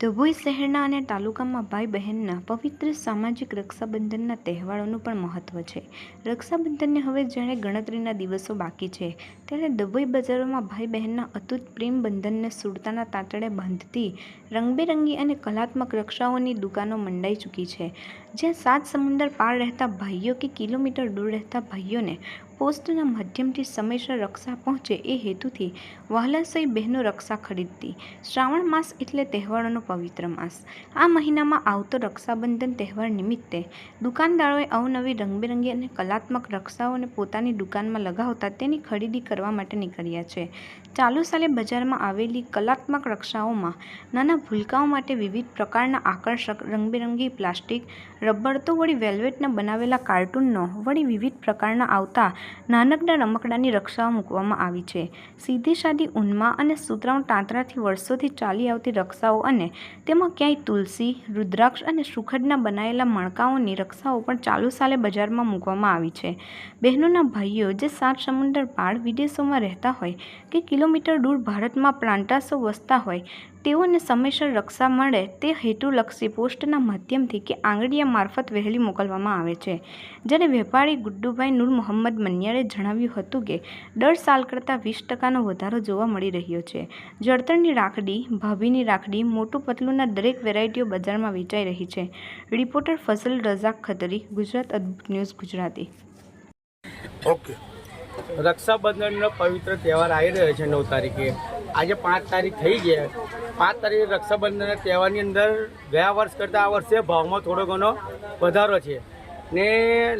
ડભોઈ શહેરના અને તાલુકામાં ભાઈ બહેનના પવિત્ર સામાજિક રક્ષાબંધનના તહેવારોનું પણ મહત્ત્વ છે. રક્ષાબંધનને હવે જ્યારે ગણતરીના દિવસો બાકી છે, ત્યારે ધભોઈ બજારોમાં ભાઈ બહેનના અતૂટ પ્રેમ બંધનને સુરતાના તાંતડે બાંધતી રંગબેરંગી અને કલાત્મક રક્ષાઓની દુકાનો મંડાઈ ચૂકી છે. જ્યાં સાત સમુંદર પાર રહેતા ભાઈઓ કે કિલોમીટર દૂર રહેતા ભાઈઓને પોસ્ટના માધ્યમથી સમયસર રક્ષા પહોંચે એ હેતુથી વહાલાસઈ બહેનો રક્ષા ખરીદતી. શ્રાવણ માસ એટલે તહેવારોનો પવિત્ર માસ. આ મહિનામાં આવતો રક્ષાબંધન તહેવાર નિમિત્તે દુકાનદારોએ અવનવી રંગબેરંગી અને કલાત્મક રક્ષાઓને પોતાની દુકાનમાં લગાવતા તેની ખરીદી કરવા માટે નીકળ્યા છે. ચાલુ સાલે બજારમાં આવેલી કલાત્મક રક્ષાઓમાં નાના ભૂલકાઓ માટે વિવિધ પ્રકારના આકર્ષક રંગબેરંગી પ્લાસ્ટિક, રબર તો વળી વેલ્વેટના બનાવેલા કાર્ટૂનનો વળી વિવિધ પ્રકારના આવતા નાનકડા રમકડાની રક્ષાઓ મૂકવામાં આવી છે. સીધી સાદી ઊનમાં અને સુતરાઉ તાંતરાથી વર્ષોથી ચાલી આવતી રક્ષાઓ અને તેમાં ક્યાંય તુલસી, રુદ્રાક્ષ અને સુખડના બનાવેલા મણકાઓની રક્ષાઓ પણ ચાલુ સાલે બજારમાં મૂકવામાં આવી છે. બહેનોના ભાઈઓ જે સાત સમુદ્ર પાર વિદેશોમાં રહેતા હોય કે કિલોમીટર દૂર ભારતમાં પ્રાંતાસો વસતા હોય, તેઓને સમયસર રક્ષા મળે તે હેતુલક્ષી પોસ્ટના માધ્યમથી કે આંગળીયા મારફત વહેલી મોકલવામાં આવે છે. જ્યારે વેપારી ગુડ્ડુભાઈ નૂર મોહમ્મદ મનિયારે જણાવ્યું હતું કે, દર સાલ કરતાં વીસ ટકાનો વધારો જોવા મળી રહ્યો છે. જળતરની રાખડી, ભાભીની રાખડી, મોટું પતલુંના દરેક વેરાયટીઓ બજારમાં વેચાઈ રહી છે. રિપોર્ટર ફસલ રઝાક ખતરી, ગુજરાત અદ્ભુત ન્યૂઝ ગુજરાતી. રક્ષાબંધનનો પવિત્ર તહેવાર આવી રહ્યો છે નવ તારીખે. આજે પાંચ તારીખ થઈ ગયા પાંચ તારીખે રક્ષાબંધનના તહેવારની અંદર ગયા વર્ષ કરતાં આ વર્ષે ભાવમાં થોડો ઘણો વધારો છે. ને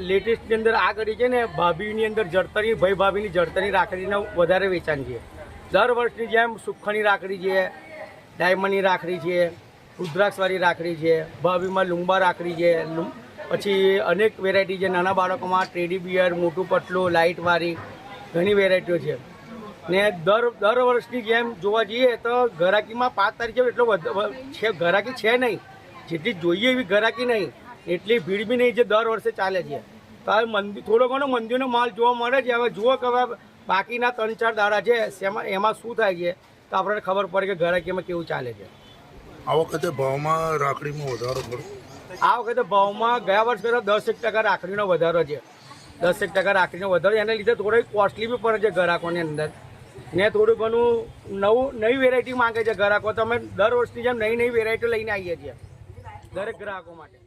લેટેસ્ટની અંદર આ કરી છે ને, ભાભીની અંદર જળતરી ભાઈ ભાભીની જળતરી રાખડીના વધારે વેચાણ છે. દર વર્ષની જેમ સુખની રાખડી છે ડાયમંડની રાખડી છે, રુદ્રાક્ષવાળી રાખડી છે, ભાભીમાં લુંબા રાખડી છે પછી અનેક વેરાયટી છે. નાના બાળકોમાં ટ્રેડી બિયર મોટું પટલું લાઇટવાળી ઘણી વેરાયટીઓ છે. ને દર દર વર્ષની જેમ જોવા જઈએ તો ઘરાકીમાં પાંચ તારીખે એટલો છે, ઘરાકી છે નહીં. જેટલી જોઈએ એવી ઘરાકી નહીં. એટલી ભીડ બી નહીં જે દર વર્ષે ચાલે છે. તો હવે મંદિર થોડો ઘણો મંદિરનો માલ જોવા મળે છે. હવે જુઓ કે હવે બાકીના ત્રણ ચાર દાડા છે શેમાં એમાં શું થાય છે તો આપણને ખબર પડે કે ઘરાકીમાં કેવું ચાલે છે. આ વખતે ભાવમાં રાખડીમાં વધારો થયો આ વખતે ભાવમાં ગયા વર્ષ કરતાં દસ એક ટકા રાખડીનો વધારો છે. દસ એક ટકા રાખડીનો વધારો એના લીધે થોડી કોસ્ટલી બી પડે છે ગ્રાહકોની અંદર. ને થોડું ઘણું નવું નવી વેરાયટી માંગે છે ગ્રાહકો તો અમે દર વર્ષની જેમ નવી નવી વેરાયટી લઈને આવીએ છીએ. દરેક ગ્રાહકો માટે.